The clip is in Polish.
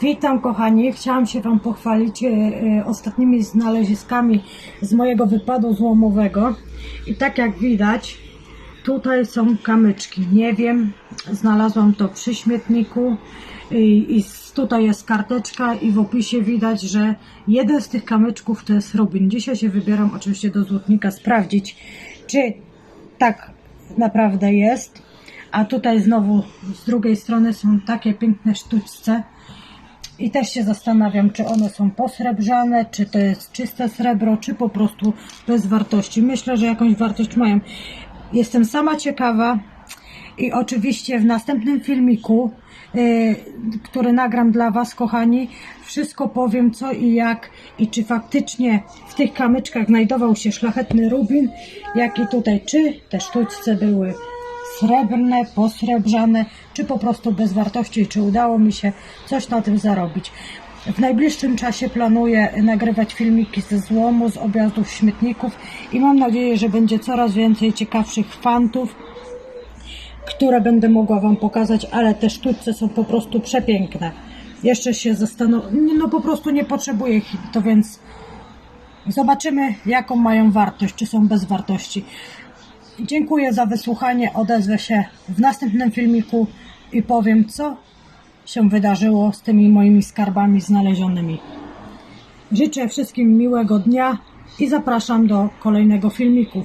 Witam kochani, chciałam się Wam pochwalić e, e, ostatnimi znaleziskami z mojego wypadu złomowego i tak jak widać tutaj są kamyczki, nie wiem, znalazłam to przy śmietniku i, i tutaj jest karteczka i w opisie widać, że jeden z tych kamyczków to jest rubin. Dzisiaj się wybieram oczywiście do złotnika sprawdzić, czy tak naprawdę jest. A tutaj znowu z drugiej strony są takie piękne sztućce. I też się zastanawiam, czy one są posrebrzane, czy to jest czyste srebro, czy po prostu bez wartości. Myślę, że jakąś wartość mają. Jestem sama ciekawa i oczywiście w następnym filmiku, yy, który nagram dla Was, kochani, wszystko powiem co i jak i czy faktycznie w tych kamyczkach znajdował się szlachetny rubin, jak i tutaj, czy te sztućce były srebrne, posrebrzane, czy po prostu bez wartości, czy udało mi się coś na tym zarobić. W najbliższym czasie planuję nagrywać filmiki ze złomu, z objazdów śmietników i mam nadzieję, że będzie coraz więcej ciekawszych fantów, które będę mogła Wam pokazać, ale te sztućce są po prostu przepiękne. Jeszcze się zastanowię, no po prostu nie potrzebuję ich, to więc zobaczymy, jaką mają wartość, czy są bez wartości. Dziękuję za wysłuchanie. Odezwę się w następnym filmiku i powiem, co się wydarzyło z tymi moimi skarbami znalezionymi. Życzę wszystkim miłego dnia i zapraszam do kolejnego filmiku.